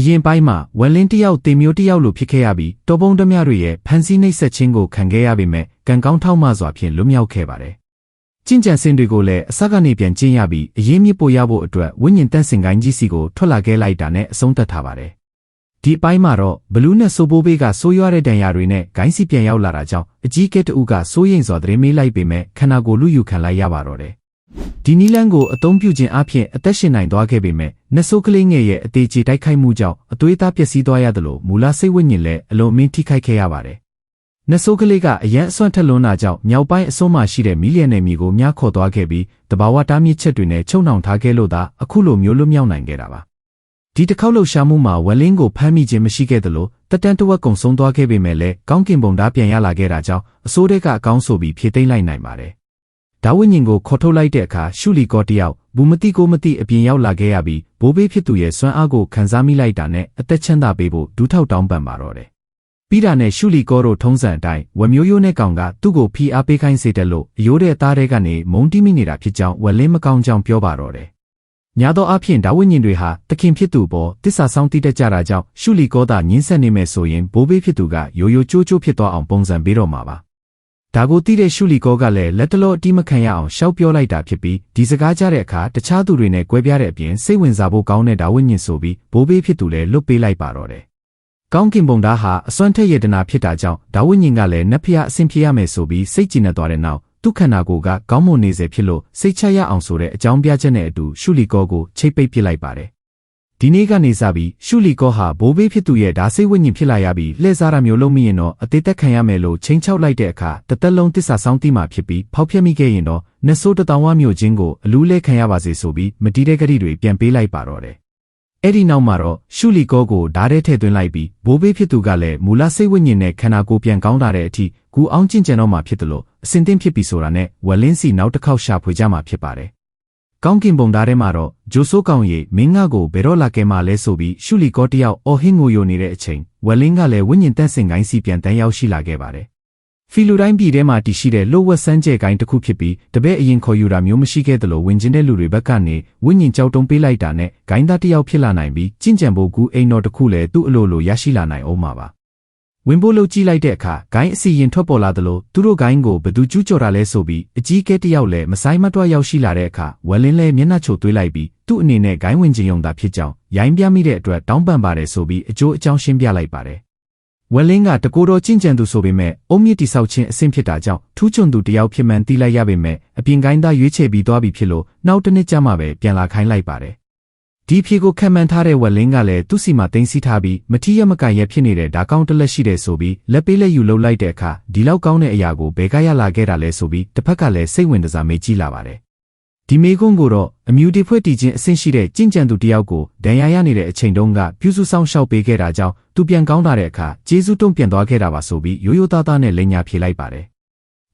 အရင်ပိုင်းမှာဝက်လင်းတယောက်တင်မျိုးတယောက်လိုဖြစ်ခဲ့ရပြီးတော်ပုံဓမြတွေရဲ့ဖန်ဆီးနှိပ်စက်ခြင်းကိုခံခဲ့ရပေမဲ့ကံကောင်းထောက်မစွာဖြင့်လွတ်မြောက်ခဲ့ပါတယ်။ကျင့်ကြံစင်တွေကိုလည်းအစကနေပြန်ကျင့်ရပြီးအရေးမြစ်ပို့ရဖို့အတွက်ဝိညာဉ်တန့်စင်ကိုင်းကြီးစီကိုထွက်လာခဲ့လိုက်တာနဲ့အဆုံးသတ်ထားပါတယ်။ဒီအပိုင်းမှာတော့ဘလူးနဲ့ဆိုဘိုးဘေးကဆိုးရွားတဲ့ဒဏ်ရာတွေနဲ့ဂိုင်းစီပြန်ရောက်လာတာကြောင့်အကြီးကဲတဦးကစိုးရိမ်စွာသတင်းမေးလိုက်ပေမဲ့ခန္ဓာကိုယ်လူယူခံလိုက်ရပါတော့တယ်။ ဒီနီလန်းကိုအသုံးပြုခြင်းအပြင်အသက်ရှင်နိုင်သွားခဲ့ပေမဲ့နဆိုးကလေးငယ်ရဲ့အသေးချေတိုက်ခိုက်မှုကြောင့်အသွေးသားပျက်စီးသွားရသလိုမူလစိတ်ဝိညာဉ်လည်းအလုံးမင်းထိခိုက်ခဲ့ရပါတယ်။နဆိုးကလေးကအရန်အစွမ်းထက်လွန်းတာကြောင့်မြောက်ပိုင်းအစွန်းမှာရှိတဲ့မီလီယံနယ်မြေကိုမြားခေါ်သွားခဲ့ပြီးတဘာဝတားမြစ်ချက်တွေနဲ့ချုံနှောင်ထားခဲ့လို့သာအခုလိုမျိုးလွတ်မြောက်နိုင်ခဲ့တာပါ။ဒီတစ်ခေါက်လှုပ်ရှားမှုမှာဝက်လင်းကိုဖမ်းမိခြင်းမရှိခဲ့သလိုတက်တန်းတဝက်ကုံဆုံးသွားခဲ့ပေမဲ့လည်းကောင်းကင်ဘုံသားပြန်ရလာခဲ့တာကြောင့်အစိုးရကအကောင်းဆိုပြီးဖြေသိမ့်လိုက်နိုင်ပါတယ်။ ဒါဝိညာဉ်ကိုခေါ်ထုတ်လိုက်တဲ့အခါရှုလီကောတယောက်ဘူးမတိကိုမတိအပြင်ရောက်လာခဲ့ရပြီးဘိုးဘေးဖြစ်သူရဲ့စွမ်းအားကိုခံစားမိလိုက်တာနဲ့အသက်ချမ်းသာပေးဖို့ဒူးထောက်တောင်းပန်ပါတော့တယ်။ပြီးတာနဲ့ရှုလီကောတို့ထုံးစံအတိုင်းဝမျိုးရိုးနဲ့ကောင်ကသူ့ကိုဖီအားပေးခိုင်းစေတယ်လို့အယိုးတဲ့သားတွေကနေမုန်းတိမိနေတာဖြစ်ကြောင်းဝက်လင်းမကောင်းကြောင်းပြောပါတော့တယ်။ညာသောအဖြစ်ဒါဝိညာဉ်တွေဟာတခင်ဖြစ်သူပေါ်တစ္ဆာဆောင်တိတက်ကြတာကြောင့်ရှုလီကောသာညင်းဆက်နေမယ်ဆိုရင်ဘိုးဘေးဖြစ်သူကရိုးရိုးချိုးချိုးဖြစ်သွားအောင်ပုံစံပေးတော့မှာပါ။ ဒါကိုသိတဲ့ရှုလီကောကလည်းလက်တလောအတိမခံရအောင်ရှောက်ပြောလိုက်တာဖြစ်ပြီးဒီစကားကြားတဲ့အခါတခြားသူတွေနဲ့ကွဲပြားတဲ့အပြင်စိတ်ဝင်စားဖို့ကောင်းတဲ့ဒါဝိညာဉ်ဆိုပြီးဘိုးဘေးဖြစ်သူလည်းလွတ်ပေးလိုက်ပါတော့တယ်။ကောင်းကင်ဘုံသားဟာအစွမ်းထက်ရတနာဖြစ်တာကြောင့်ဒါဝိညာဉ်ကလည်းနတ်ဖျားအဆင်ပြေရမယ်ဆိုပြီးစိတ်ကြည်နေသွားတဲ့နောက်သူခန္ဓာကိုယ်ကကောင်းမွန်နေစေဖြစ်လို့စိတ်ချရအောင်ဆိုတဲ့အကြောင်းပြချက်နဲ့အတူရှုလီကောကိုချိတ်ပိတ်ပစ်လိုက်ပါတယ် ဒီနေ့ကနေစပြီးရှုလီကောဟာဘိုးဘေးဖြစ်သူရဲ့ဓာစိတ်ဝိညာဉ်ဖြစ်လာရပြီးလှည့်စားတာမျိုးလုပ်မိရင်တော့အသေးသက်ခံရမယ်လို့ချိန်ချောက်လိုက်တဲ့အခါတသက်လုံးတစ္ဆာဆောင်တိမှဖြစ်ပြီးဖောက်ဖျက်မိခဲ့ရင်တော့နဆိုးတတောင်ဝမျိုးချင်းကိုအလူးလဲခံရပါစေဆိုပြီးမတီးတဲ့ကတိတွေပြန်ပေးလိုက်ပါတော့တယ်။အဲ့ဒီနောက်မှာတော့ရှုလီကောကိုဓာတ်ထဲထည့်သွင်းလိုက်ပြီးဘိုးဘေးဖြစ်သူကလည်းမူလစိတ်ဝိညာဉ်နဲ့ခန္ဓာကိုယ်ပြန်ကောင်းတာတဲ့အထိကူအောင်ကျင့်ကြံတော့မှဖြစ်တယ်လို့အစဉ်တင်းဖြစ်ပြီးဆိုတာနဲ့ဝက်လင်းစီနောက်တစ်ခေါက်ရှာဖွေကြမှာဖြစ်ပါတယ် ကောင်းကင်ဘုံသားထဲမှာတော့ဂျိုဆိုးကောင်ရီမင်းငါကိုဘယ်တော့လာခဲ့မှလဲဆိုပြီးရှုလီကောတယောက်အော်ဟင်းငိုယိုနေတဲ့အချိန်ဝက်လင်းကလည်းဝိညာဉ်တန့်စင်ကိုင်းစီပြန်တန်းရောက်ရှိလာခဲ့ပါတယ်။ဖီလူတိုင်းပြည်ထဲမှာတည်ရှိတဲ့လို့ဝက်ဆန်းကျဲကိုင်းတစ်ခုဖြစ်ပြီးတပည့်အရင်ခေါ်ယူတာမျိုးမရှိခဲ့သလိုဝင်ကျင်တဲ့လူတွေဘက်ကနေဝိညာဉ်ကြောက်တုံးပေးလိုက်တာနဲ့ဂိုင်းသားတယောက်ဖြစ်လာနိုင်ပြီးကျင့်ကြံဖို့ကူအိမ်တော်တစ်ခုလည်းသူ့အလိုလိုရရှိလာနိုင်အောင်ပါပါ ဝင်ဖို့လုပ်ကြည့်လိုက်တဲ့အခါဂိုင်းအစီရင်ထွက်ပေါ်လာသလိုသူတို့ဂိုင်းကိုဘသူကျူးကျော်တာလဲဆိုပြီးအကြီးကဲတယောက်လည်းမဆိုင်မတွရောက်ရှိလာတဲ့အခါဝက်လင်းလဲမျက်နှာချိုသွေးလိုက်ပြီးသူ့အနေနဲ့ဂိုင်းဝင်ခြင်းယုံတာဖြစ်ကြောင်းရိုင်းပြမိတဲ့အတွက်တောင်းပန်ပါတယ်ဆိုပြီးအကျိုးအကြောင်းရှင်းပြလိုက်ပါတယ်ဝက်လင်းကတကိုယ်တော်ကျင့်ကြံသူဆိုပေမဲ့အုံမြင့်တိဆောက်ခြင်းအဆင့်ဖြစ်တာကြောင့်ထူးချွန်သူတယောက်ဖြစ်မှန်သိလိုက်ရပေမဲ့အပြင်ကိုင်းသားရွေးချယ်ပြီးသွားပြီဖြစ်လို့နောက်တစ်နှစ်ကြာမှပဲပြန်လာခိုင်းလိုက်ပါတယ် ဒီဖြေကိုခံမှန်းထားတဲ့ဝက်လင်းကလည်းသူ့စီမှာတင်းစီထားပြီးမထီးရမကန်ရဖြစ်နေတဲ့ဒါကောင်းတလက်ရှိတယ်ဆိုပြီးလက်ပေးလက်ယူလှုပ်လိုက်တဲ့အခါဒီလောက်ကောင်းတဲ့အရာကိုဘယ်ကရလာခဲ့တာလဲဆိုပြီးတစ်ဖက်ကလည်းစိတ်ဝင်စားမေးကြည့်လာပါတယ်ဒီမေကွန်းကိုတော့အမြူတီဖွဲ့တည်ခြင်းအဆင့်ရှိတဲ့ကြင်ကြံသူတယောက်ကိုဒဏ်ရာရနေတဲ့အချိန်တုန်းကပြုစုဆောင်ရှောက်ပေးခဲ့တာကြောင့်သူပြန်ကောင်းလာတဲ့အခါကျေးဇူးတုံ့ပြန်သွားခဲ့တာပါဆိုပြီးရိုးရိုးသားသားနဲ့လိန်ညာဖြေလိုက်ပါတယ်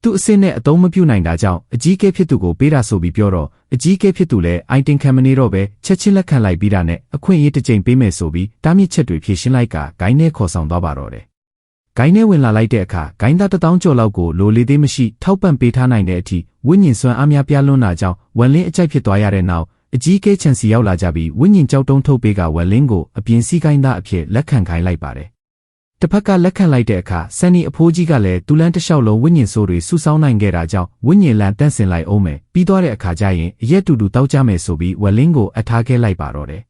သူ့အစ်စ်နဲ့အသုံးမပြုနိုင်တာကြောင့်အကြီးကဲဖြစ်သူကိုပေးတာဆိုပြီးပြောတော့အကြီးကဲဖြစ်သူလည်းအိုင်တင်ခံမနေတော့ပဲချက်ချင်းလက်ခံလိုက်ပြီးတာနဲ့အခွင့်အရေးတစ်ကြိမ်ပေးမယ်ဆိုပြီးတားမြစ်ချက်တွေဖြေရှင်းလိုက်ကဂိုင်းနဲ့ခေါ်ဆောင်သွားပါတော့တယ်။ဂိုင်းနဲ့ဝင်လာလိုက်တဲ့အခါဂိုင်းသားတထောင်ကျော်လောက်ကိုလိုလေသေးမရှိထောက်ပံ့ပေးထားနိုင်တဲ့အထိဝိညာဉ်စွမ်းအားများပြားလွန်းတာကြောင့်ဝက်လင်းအကြိုက်ဖြစ်သွားရတဲ့နောက်အကြီးကဲချန်စီရောက်လာကြပြီးဝိညာဉ်ကြောက်တုံးထုတ်ပေးကဝက်လင်းကိုအပြင်စီးကိုင်းသားအဖြစ်လက်ခံခိုင်းလိုက်ပါတယ် တစ်ဖက်ကလက်ခံလိုက်တဲ့အခါဆန်နီအဖိုးကြီးကလည်းတူလန်းတစ်လျှောက်လုံးဝိညာဉ်ဆိုးတွေစုဆောင်းနိုင်ခဲ့တာကြောင့်ဝိညာဉ်လန်တန့်စင်လိုက်အောင်မယ်ပြီးသွားတဲ့အခါကျရင်အရက်တူတူတောက်ကြမယ်ဆိုပြီးဝက်လင်းကိုအထားခဲ့လိုက်ပါတော့တယ်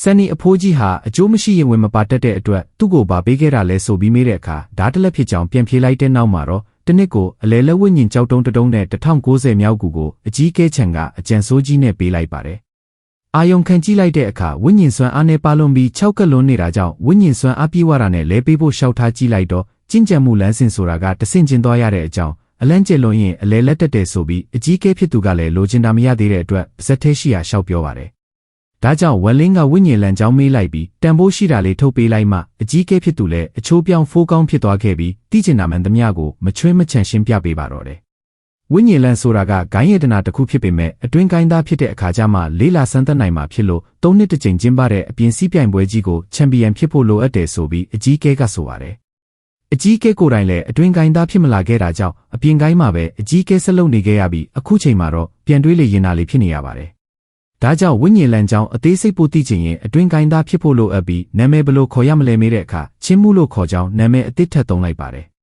ဆန်နီအဖိုးကြီးဟာအကျိုးမရှိရင်ဝင်မပါတတ်တဲ့အတွက်သူ့ကိုဗာပေးခဲ့တာလဲဆိုပြီးမေးတဲ့အခါဓာတ်တလက်ဖြစ်ကြောင်ပြန်ဖြေလိုက်တဲ့နောက်မှာတော့တနစ်ကိုအလဲလက်ဝိညာဉ်ကြောက်တုံးတုံးနဲ့1090မြောက်ကူကိုအကြီးကဲချံကအကြံဆိုးကြီးနဲ့ပေးလိုက်ပါတယ် အာယုံခံကြည့်လိုက်တဲ့အခါဝိညာဉ်စွမ်းအားနဲ့ပါလွန်ပြီး၆ကလွန်းနေတာကြောင့်ဝိညာဉ်စွမ်းအားပြေးဝတာနဲ့လဲပေးဖို့ရှောက်ထားကြည့်လိုက်တော့ကျင့်ကြံမှုလမ်းစဉ်ဆိုတာကတဆင့်ကျင်သွားရတဲ့အကြောင်းအလန့်ကျလွန်ရင်အလဲလက်တက်တယ်ဆိုပြီးအကြီးကဲဖြစ်သူကလည်းလိုချင်တာမရသေးတဲ့အတွက်ပါဇက်သေးရှိရာရှောက်ပြောပါတယ်။ဒါကြောင့်ဝက်လင်းကဝိညာဉ်လန်ကြောင်းမေးလိုက်ပြီးတန်ဖိုးရှိတာလေးထုတ်ပေးလိုက်မှအကြီးကဲဖြစ်သူလည်းအချိုးပြောင်းဖိုးကောင်းဖြစ်သွားခဲ့ပြီးတိကျင်နာမှန်သမျှကိုမချွင်းမချန်ရှင်းပြပေးပါတော့တယ် ဝိညာဉ်လန်ဆိုတာကဂိုင်းရတနာတစ်ခုဖြစ်ပေမဲ့အတွင်းဂိုင်းသားဖြစ်တဲ့အခါကျမှလေးလာစမ်းသပ်နိုင်မှာဖြစ်လို့သုံးနှစ်တစ်ကြိမ်ကျင်းပတဲ့အပြင်စီးပြိုင်ပွဲကြီးကိုချန်ပီယံဖြစ်ဖို့လိုအပ်တယ်ဆိုပြီးအကြီးကဲကဆိုပါတယ်။အကြီးကဲကိုယ်တိုင်လည်းအတွင်းဂိုင်းသားဖြစ်မလာခဲ့တာကြောင့်အပြင်ဂိုင်းမှာပဲအကြီးကဲဆက်လုပ်နေခဲ့ရပြီးအခုချိန်မှာတော့ပြန်တွေးလေရင်နာလေးဖြစ်နေရပါတယ်ဒါကြောင့်ဝိညာဉ်လန်ကြောင်းအသေးစိတ်ပိုသိချင်ရင်အတွင်းကိုင်းသားဖြစ်ဖို့လိုအပ်ပြီးနာမည်ဘယ်လိုခေါ်ရမလဲမေးတဲ့အခါချင်းမှုလို့ခေါ်ကြောင်းနာမည်အသစ်ထပ်သုံးလိုက်ပါတယ်။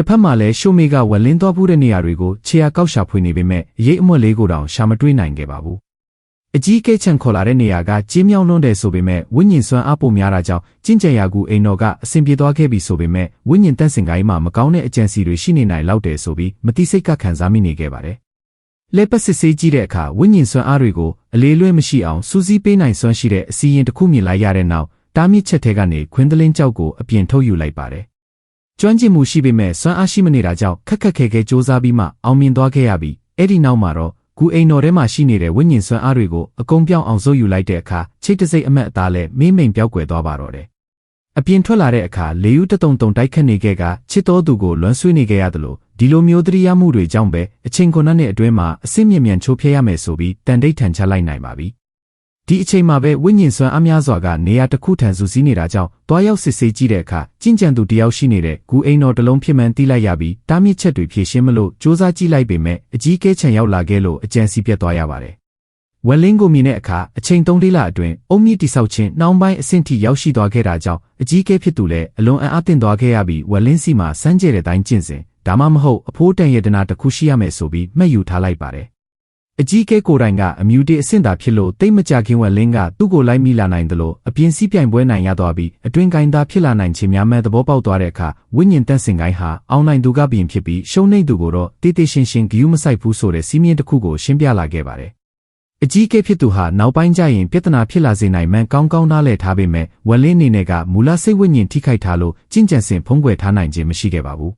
တစ်ဖက်မှာလည်းရှိုမေကဝလင်းသွားမှုတဲ့နေရာတွေကိုခြေရကောက်ရှာဖွေနေပေမဲ့အရေးအမွက်လေးကိုတောင်ရှာမတွေ့နိုင်ခဲ့ပါဘူး။အကြီးကဲချန်ခေါ်လာတဲ့နေရာကကျင်းမြောင်းလွန်းတယ်ဆိုပေမဲ့ဝိညာဉ်စွမ်းအားပိုများတာကြောင့်ကျင့်ကြံရာကူအိမ်တော်ကအဆင်ပြေသွားခဲ့ပြီဆိုပေမဲ့ဝိညာဉ်တန့်စင်ကိုင်းမှာမကောင်းတဲ့အကြံစီတွေရှိနေနိုင်လောက်တယ်ဆိုပြီးမတိစိတ်ကခံစားမိနေခဲ့ပါတယ်။လက်ပတ်စစ်ဆေးကြည့်တဲ့အခါဝိညာဉ်စွမ်းအားတွေကိုအလေးလွဲမရှိအောင်စူးစီးပေးနိုင်စွမ်းရှိတဲ့အစီရင်တစ်ခုမြင်လိုက်ရတဲ့နောက်တားမြစ်ချက်ထဲကနေခွင်းသလင်းကြောက်ကိုအပြင်ထုတ်ယူလိုက်ပါတယ်။ ကျွမ်းကျင်မှုရှိပေမဲ့စွမ်းအားရှိမနေတာကြောင့်ခက်ခက်ခဲခဲစူးစမ်းပြီးမှအောင်မြင်သွားခဲ့ရပြီးအဲ့ဒီနောက်မှာတော့ဂူအိမ်တော်ထဲမှာရှိနေတဲ့ဝိညာဉ်စွမ်းအားတွေကိုအကုန်ပြောင်းအောင်စိုးယူလိုက်တဲ့အခါချိတ်တစိမ့်အမက်အသားနဲ့မင်းမိန်ပြောက်ကွယ်သွားပါတော့တယ်။အပြင်ထွက်လာတဲ့အခါလေယူတတုံတုံတိုက်ခတ်နေခဲ့ကချစ်တော်သူကိုလွမ်းဆွေးနေခဲ့ရတယ်လို့ဒီလိုမျိုးတရိယာမှုတွေကြောင့်ပဲအချိန်ခုနှစ်နှစ်အတွင်းမှာအစစ်မြင့်မြန်ချိုးဖျက်ရမယ်ဆိုပြီးတန်တိတ်ထန်ချလိုက်နိုင်ပါပြီ။ ဒီအချိန်မှာပဲဝိညာဉ်စွမ်းအများစွာကနေရာတစ်ခုထန်စုစည်းနေတာကြောင့်တွားရောက်စစ်ဆေးကြည့်တဲ့အခါကျင့်ကြံသူတယောက်ရှိနေတဲ့ဂူအိမ်တော်တလုံးဖြစ်မှန်တီးလိုက်ရပြီးတားမြစ်ချက်တွေဖြည့်ရှင်းမလို့စူးစမ်းကြည့်လိုက်ပေမဲ့အကြီးကဲချန်ရောက်လာခဲ့လို့အကြံစီပြတ်သွားရပါတယ်။ဝက်လင်းကိုမြင်တဲ့အခါအချိန်၃လေးလအတွင်းအုံမြင့်တိဆောက်ခြင်းနှောင်းပိုင်းအဆင့်ထိရောက်ရှိသွားခဲ့တာကြောင့်အကြီးကဲဖြစ်သူလည်းအလွန်အံ့အားသင့်သွားခဲ့ရပြီးဝက်လင်းစီမှာစမ်းကြဲတဲ့တိုင်းကျင့်စဉ်ဒါမှမဟုတ်အဖိုးတန်ရတနာတစ်ခုရှိရမယ်ဆိုပြီးမှတ်ယူထားလိုက်ပါတယ်။ အကြီးကဲကိုယ်တိုင်ကအမြူတေအဆင့်သာဖြစ်လို့တိတ်မကြခင်ဝက်လင်းကသူ့ကိုလိုက်မိလာနိုင်တယ်လို့အပြင်စည်းပြိုင်ပွဲနိုင်ရသွားပြီးအတွင်ကိုင်းသားဖြစ်လာနိုင်ခြင်းများမဲ့သဘောပေါက်သွားတဲ့အခါဝိညာဉ်တန့်စင်ကိုင်းဟာအောင်းနိုင်သူကပြင်ဖြစ်ပြီးရှုံးနေသူကိုတော့တေးသေးရှင်းရှင်းဂယုမဆိုင်ဘူးဆိုတဲ့စီးမြင်တစ်ခုကိုရှင်းပြလာခဲ့ပါတယ်။အကြီးကဲဖြစ်သူဟာနောက်ပိုင်းကျရင်ပြဿနာဖြစ်လာစေနိုင်မှန်ကောင်းကောင်းနားလည်ထားပေမဲ့ဝက်လင်းအနေနဲ့ကမူလစိတ်ဝိညာဉ်ထိခိုက်ထားလို့ကျင့်ကြံစဉ်ဖုံးကွယ်ထားနိုင်ခြင်းမရှိခဲ့ပါဘူး။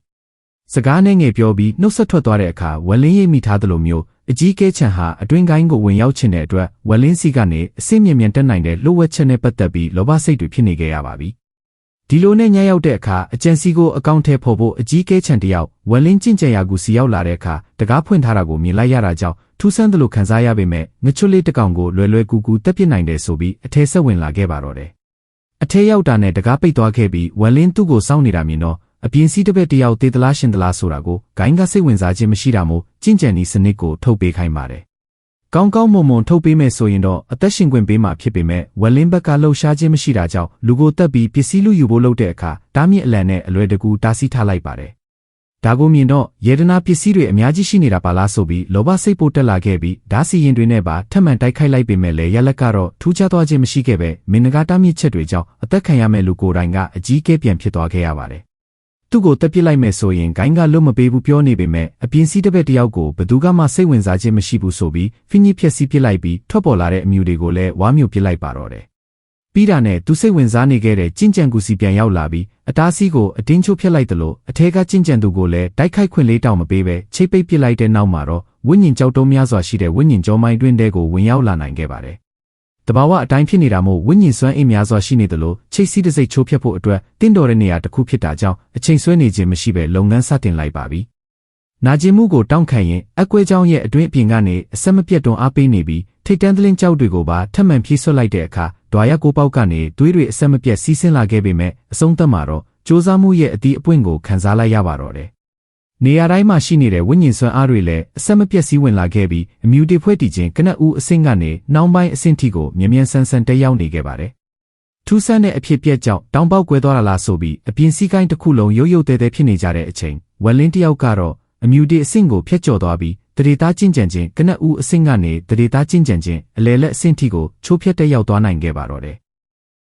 စကားနဲ့ငယ်ပြောပြီးနှုတ်ဆက်ထွက်သွားတဲ့အခါဝက်လင်းရိပ်မိထားသလိုမျိုးအကြီးကဲချန်ဟာအတွင်းကိုင်းကိုဝင်ရောက်ချင်တဲ့အတွက်ဝက်လင်းစီကနေအစိမ့်မြင်မြန်တက်နိုင်တဲ့လှုပ်ဝက်ချက်နဲ့ပတ်သက်ပြီးလောဘစိတ်တွေဖြစ်နေခဲ့ရပါပြီ။ဒီလိုနဲ့ညရောက်တဲ့အခါအကြံစီကိုအကောင့်ထဲပေါ်ဖို့အကြီးကဲချန်တယောက်ဝက်လင်းကျင့်ကြံရာကူစီရောက်လာတဲ့အခါတကားဖွင့်ထားတာကိုမြင်လိုက်ရတာကြောင့်ထူးဆန်းသလိုခံစားရပေမဲ့ငချွတ်လေးတစ်ကောင်ကိုလွယ်လွယ်ကူကူတက်ပစ်နိုင်တယ်ဆိုပြီးအထဲဆက်ဝင်လာခဲ့ပါတော့တယ်။အထဲရောက်တာနဲ့တကားပိတ်သွားခဲ့ပြီးဝက်လင်းသူ့ကိုစောင့်နေတာမြင်တော့ အပြင်စီးတစ်ပက်တယောက်သေးသလားရှင်သလားဆိုတာကိုဂိုင်းကစိတ်ဝင်စားခြင်းမရှိတာမို့ကြင့်ကြံဤစနစ်ကိုထုတ်ပေးခိုင်းပါတယ်။ကောင်းကောင်းမွန်မွန်ထုတ်ပေးမယ်ဆိုရင်တော့အသက်ရှင်ခွင့်ပေးမှာဖြစ်ပေမဲ့ဝက်လင်းဘက်ကလှုပ်ရှားခြင်းမရှိတာကြောင့်လူကိုတက်ပြီးပစ္စည်းလူယူဖို့လုပ်တဲ့အခါတားမြစ်အလံနဲ့အလွယ်တကူတားဆီးထားလိုက်ပါတယ်။ဒါကိုမြင်တော့ယေဒနာပစ္စည်းတွေအများကြီးရှိနေတာပါလားဆိုပြီးလောဘစိတ်ပိုတက်လာခဲ့ပြီးဓာစီရင်တွေနဲ့ပါထပ်မံတိုက်ခိုက်လိုက်ပေမဲ့လည်းရလက်ကတော့ထူးခြားသွားခြင်းမရှိခဲ့ပဲမင်းနဂါတားမြစ်ချက်တွေကြောင့်အသက်ခံရမဲ့လူကိုယ်တိုင်ကအကြီးကဲပြန်ဖြစ်သွားခဲ့ရပါတယ် သူ့ကိုတက်ပစ်လိုက်မယ်ဆိုရင်ဂိုင်းကလွတ်မပေးဘူးပြောနေပေမဲ့အပြင်စီးတစ်ပက်တယောက်ကိုဘသူကမှစိတ်ဝင်စားခြင်းမရှိဘူးဆိုပြီးဖိညစ်ဖြက်စီးပစ်လိုက်ပြီးထွက်ပေါ်လာတဲ့အမြူတွေကိုလည်းဝါမျိုးပစ်လိုက်ပါတော့တယ်။ပြီးတာနဲ့သူစိတ်ဝင်စားနေခဲ့တဲ့ကျင့်ကြံကူစီပြန်ရောက်လာပြီးအတားစီးကိုအတင်းချိုးဖျက်လိုက်တယ်လို့အထဲကကျင့်ကြံသူကိုလည်းတိုက်ခိုက်ခွင့်လေးတောင်မပေးပဲချိတ်ပိတ်ပစ်လိုက်တဲ့နောက်မှာတော့ဝိညာဉ်ကြောက်တုံးများစွာရှိတဲ့ဝိညာဉ်ကြောမိုင်းတွင်းတဲကိုဝင်ရောက်လာနိုင်ခဲ့ပါတယ်။ တဘာဝအတိုင်းဖြစ်နေတာမို့ဝိညာဉ်စွမ်းအိမ်များစွာရှိနေသလိုချိတ်စီးတစိတ်ချိုးဖျက်ဖို့အတွက်တင့်တော်တဲ့နေရာတစ်ခုဖြစ်တာကြောင့်အချိန်ဆွဲနေခြင်းမရှိဘဲလုပ်ငန်းစတင်လိုက်ပါပြီ။နာကျင်မှုကိုတောင့်ခံရင်အကွဲကြောင်းရဲ့အတွင်းအပြင်ကနေအဆက်မပြတ်တွန်းအားပေးနေပြီးထိတ်တန်းသလင်းကြောက်တွေကိုပါထပ်မံဖြည့်ဆွတ်လိုက်တဲ့အခါဒွာရကိုပေါက်ကနေသွေးတွေအဆက်မပြတ်စီးဆင်းလာခဲ့ပေမဲ့အဆုံးသတ်မှာတော့စ조사မှုရဲ့အတီးအပွင့်ကိုခံစားလိုက်ရပါတော့တယ် နေရာတိုင်းမှာရှိနေတဲ့ဝိညာဉ်စွမ်းအားတွေလည်းအဆက်မပြတ်စည်းဝင်လာခဲ့ပြီးအမြူတေဖွဲ့တည်ခြင်းကနက်ဦးအဆင့်ကနေနှောင်းပိုင်းအဆင့်ထိကိုမြ мян ဆန်းဆန်းတက်ရောက်နေခဲ့ပါတယ်။ထူးဆန်းတဲ့အဖြစ်ပြက်ကြောင့်တောင်ပေါက်ကွဲသွားတာလားဆိုပြီးအပြင်စည်းကိုင်းတစ်ခုလုံးရုပ်ရုပ်တဲတဲဖြစ်နေကြတဲ့အချိန်ဝက်လင်းတယောက်ကတော့အမြူတေအဆင့်ကိုဖျက်ကျော်သွားပြီးတရေသားကျင့်ကြံခြင်းကနက်ဦးအဆင့်ကနေတရေသားကျင့်ကြံခြင်းအလေလက်အဆင့်ထိကိုချိုးဖျက်တက်ရောက်သွားနိုင်ခဲ့ပါတော့တယ်။